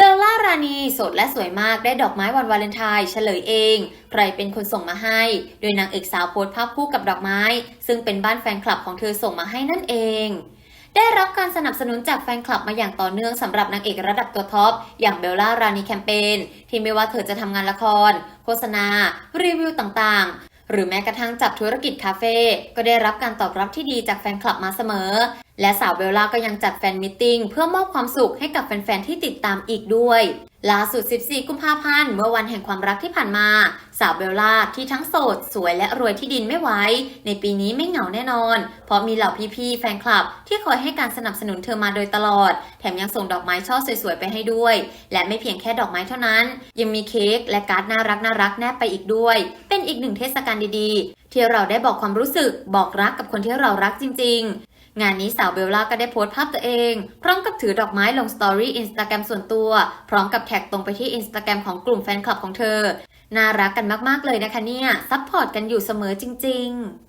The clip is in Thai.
เบลล่ารานีโสดและสวยมากได้ดอกไม้วันวาเลนไทน์เฉลยเอง ใครเป็นคนส่งมาให้ โดยนางเอกสาวโพสภาพคู่กับดอกไม้ ซึ่งเป็นบ้านแฟนคลับของเธอส่งมาให้นั่นเอง ได้รับการสนับสนุนจากแฟนคลับมาอย่างต่อเนื่องสำหรับนางเอกระดับตัวท็อป อย่างเบลล่ารานีแคมเปญที่ไม่ว่าเธอจะทำงานละคร โฆษณา รีวิวต่างๆ หรือแม้กระทั่งจับธุรกิจคาเฟ่ก็ได้รับการตอบรับที่ดีจากแฟนคลับมาเสมอ และสาวเบลล่าก็ยังจัดแฟนมิทติ้งเพื่อมอบความสุขให้กับแฟนๆที่ติดตามอีกด้วยล่าสุด 14 กุมภาพันธ์ เมื่อวันแห่งความรักที่ผ่านมา สาวเบลล่าที่ทั้งโสด สวยและรวยที่ดินไม่ไหว ในปีนี้ไม่เหงาแน่นอน เพราะมีเหล่าพี่ๆ แฟนคลับ ที่คอยให้การสนับสนุนเธอมาโดยตลอด แถมยังส่งดอกไม้ช่อสวยๆ ไปให้ด้วย และไม่เพียงแค่ดอกไม้เท่านั้น ยังมีเค้กและการ์ดน่ารักน่ารักแนบไปอีกด้วย เป็นอีกหนึ่งเทศกาลดีๆ ที่เราได้บอกความรู้สึก บอกรักกับคนที่เรารักจริงๆ งานนี้สาวเบลล่าก็ได้โพสต์ภาพตัวเอง พร้อมกับถือดอกไม้ลงสตอรี่อินสตาแกรมส่วนตัว พร้อมกับแท็กตรงไปที่อินสตาแกรมของกลุ่มแฟนคลับของเธอ น่ารักกันมากๆเลยนะคะเนี่ย ซัพพอร์ตกันอยู่เสมอจริง ๆ